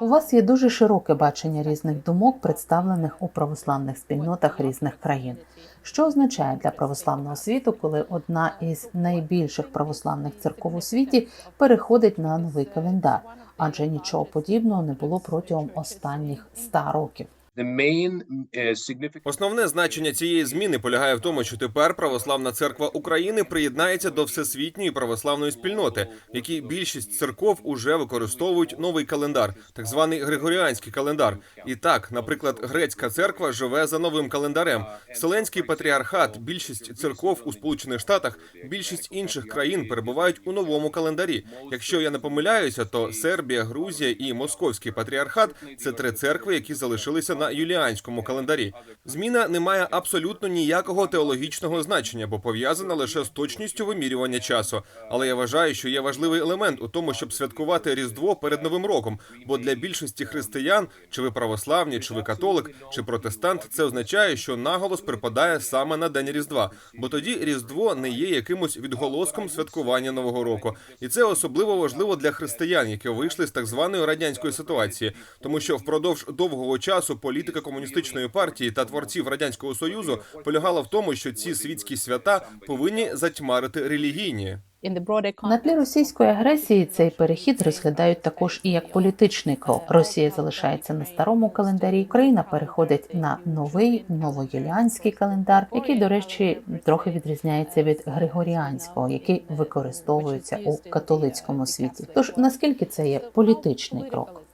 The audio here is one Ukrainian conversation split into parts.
У вас є дуже широке бачення різних думок, представлених у православних спільнотах різних країн. Що означає для православного світу, коли одна із найбільших православних церков у світі переходить на новий календар? Адже нічого подібного не було протягом останніх ста років. Significant Основне значення цієї зміни полягає в тому, що тепер Православна церква України приєднається до всесвітньої православної спільноти, в якій більшість церков уже використовують новий календар, так званий Григоріанський календар. І так, наприклад, грецька церква живе за новим календарем. Вселенський патріархат, більшість церков у Сполучених Штатах, більшість інших країн перебувають у новому календарі. Якщо я не помиляюся, то Сербія, Грузія і Московський патріархат це три церкви, які залишилися на юліанському календарі. Зміна не має абсолютно ніякого теологічного значення, бо пов'язана лише з точністю вимірювання часу. Але я вважаю, що є важливий елемент у тому, щоб святкувати Різдво перед Новим роком. Бо для більшості християн, чи ви православні, чи ви католик, чи протестант, це означає, що наголос припадає саме на день Різдва. Бо тоді Різдво не є якимось відголоском святкування Нового року, і це особливо важливо для християн, які вийшли з так званої радянської ситуації, тому що впродовж довгого часу політика комуністичної партії та творців радянського союзу полягала в тому, що ці світські свята повинні затьмарити релігійні. На тлі російської агресії цей перехід розглядають також і як політичний крок. Росія залишається на старому календарі. Україна переходить на новий новоюліанський календар, який, до речі, трохи відрізняється від григоріанського, який використовується у католицькому світі. Тож наскільки це є політичний крок?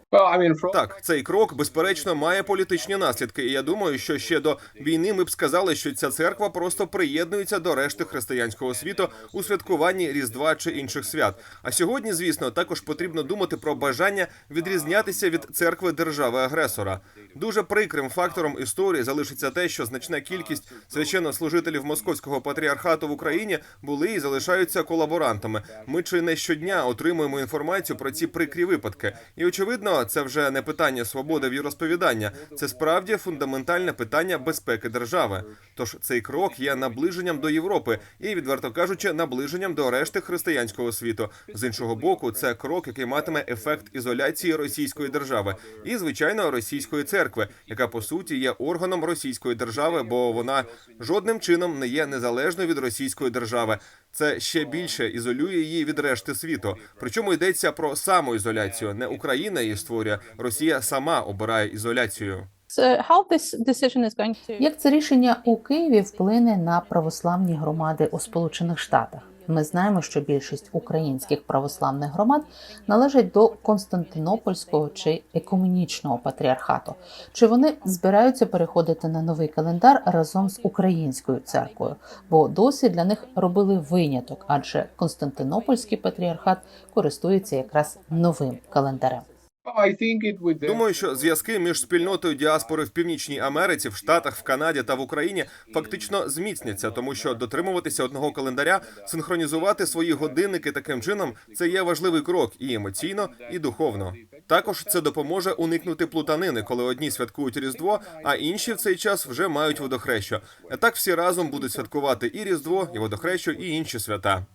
Так, цей крок безперечно має політичні наслідки. І я думаю, що ще до війни ми б сказали, що ця церква просто приєднується до решти християнського світу у святкуванні Різдва чи інших свят. А сьогодні, звісно, також потрібно думати про бажання відрізнятися від церкви держави-агресора. Дуже прикрим фактором історії залишиться те, що значна кількість священнослужителів московського патріархату в Україні були і залишаються колаборантами. Ми чи не щодня отримуємо інформацію про ці прикрі випадки, і очевидно, це вже не питання свободи віросповідання, це справді фундаментальне питання безпеки держави. Тож цей крок є наближенням до Європи і, відверто кажучи, наближенням до решти християнського світу. З іншого боку, це крок, який матиме ефект ізоляції російської держави і, звичайно, російської церкви, яка по суті є органом російської держави, бо вона жодним чином не є незалежною від російської держави. Це ще більше ізолює її від решти світу. Причому йдеться про самоізоляцію. Не Україна її створює, Росія сама обирає ізоляцію. Як це рішення у Києві вплине на православні громади у Сполучених Штатах? Ми знаємо, що більшість українських православних громад належать до Константинопольського чи екуменічного патріархату. Чи вони збираються переходити на новий календар разом з українською церквою? Бо досі для них робили виняток, адже Константинопольський патріархат користується якраз новим календарем. Would. uh, Думаю, що зв'язки між спільнотою діаспори в Північній Америці, в Штатах, в Канаді та в Україні фактично зміцняться, тому що дотримуватися одного календаря, синхронізувати свої годинники таким чином це є важливий крок і емоційно, і духовно. Також це допоможе уникнути плутанини, коли одні святкують Різдво, а інші в цей час вже мають водохрещу. А так всі разом будуть святкувати і Різдво, і водохрещу, і інші свята.